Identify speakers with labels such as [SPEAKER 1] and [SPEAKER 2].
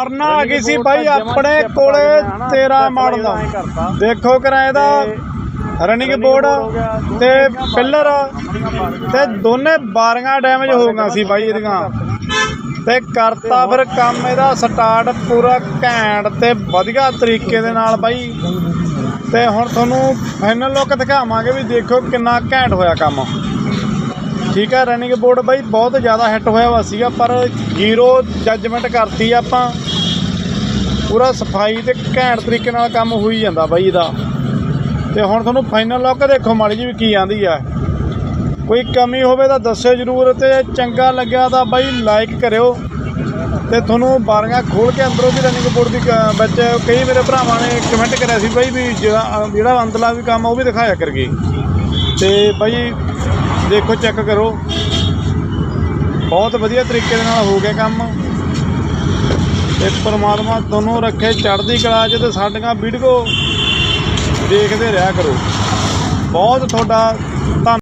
[SPEAKER 1] ਕਰਨਾ ਆ ਗਈ ਸੀ ਬਾਈ ਆਪਣੇ ਕੋਲੇ 13 ਮਾਡਲ ਦਾ ਦੇਖੋ ਕਿਰਾਏ ਦਾ ਰਨਿੰਗ ਬੋਰਡ ਤੇ ਪਿੱਲਰ ਤੇ ਦੋਨੇ ਬਾਰੀਆਂ ਡੈਮੇਜ ਹੋ ਗਈਆਂ ਸੀ ਬਾਈ ਇਹਦੀਆਂ। ਤੇ ਕਰਤਾ ਫਿਰ ਕੰਮ ਇਹਦਾ ਸਟਾਰਟ ਪੂਰਾ ਘੈਂਟ ਤੇ ਵਧੀਆ ਤਰੀਕੇ ਦੇ ਨਾਲ ਬਾਈ ਤੇ ਹੁਣ ਤੁਹਾਨੂੰ ਫਾਈਨਲ ਲੁੱਕ ਦਿਖਾਵਾਂਗੇ ਵੀ ਦੇਖੋ ਕਿੰਨਾ ਘੈਂਟ ਹੋਇਆ ਕੰਮ। ਠੀਕ ਹੈ ਰਨਿੰਗ ਬੋਰਡ ਬਾਈ, ਬਹੁਤ ਜ਼ਿਆਦਾ ਹਿੱਟ ਹੋਇਆ ਵਾ ਸੀਗਾ, ਪਰ ਜ਼ੀਰੋ ਜੱਜਮੈਂਟ ਕਰਤੀ ਆਪਾਂ। ਪੂਰਾ ਸਫ਼ਾਈ ਤੇ ਘੈਂਟ ਤਰੀਕੇ ਨਾਲ ਕੰਮ ਹੋਈ ਜਾਂਦਾ ਬਾਈ ਇਹਦਾ। ਤੇ ਹੁਣ ਤੁਹਾਨੂੰ ਫਾਈਨਲ ਲੁੱਕ ਦੇਖੋ, ਮਾੜੀ ਜੀ ਵੀ ਕੀ ਆਂਦੀ ਆ। ਕੋਈ ਕਮੀ ਹੋਵੇ ਤਾਂ ਦੱਸਿਓ ਜਰੂਰ ਤੇ ਚੰਗਾ ਲੱਗਿਆ ਤਾਂ ਬਾਈ ਲਾਈਕ ਕਰਿਓ। ਤੇ ਤੁਹਾਨੂੰ ਬਾਰੀਆਂ ਖੋਲ ਕੇ ਅੰਦਰੋਂ ਵੀ ਰਨਿੰਗ ਬੋਰਡ ਦੀ ਕ- ਵਿੱਚ ਕਈ ਮੇਰੇ ਭਰਾਵਾਂ ਨੇ ਕਮੈਂਟ ਕਰਿਆ ਸੀ ਬਾਈ ਵੀ ਜਿਹੜਾ ਜਿਹੜਾ ਅੰਦਰਲਾ ਵੀ ਕੰਮ ਉਹ ਵੀ ਦਿਖਾਇਆ ਕਰਗੇ ਤੇ ਬਾਈ ਦੇਖੋ ਚੈੱਕ ਕਰੋ। ਬਹੁਤ ਵਧੀਆ ਤਰੀਕੇ ਦੇ ਨਾਲ ਹੋ ਗਿਆ ਕੰਮ। ਤੇ ਪਰਮਾਤਮਾ ਤੁਹਾਨੂੰ ਰੱਖੇ, ਚੜ੍ਹਦੀ ਕਲਾ 'ਚ ਤੇ ਸਾਡੀਆਂ ਵੀਡੀਓ ਦੇਖਦੇ ਰਿਹਾ ਕਰੋ। ਬਹੁਤ ਤੁਹਾਡਾ ਧੰਨ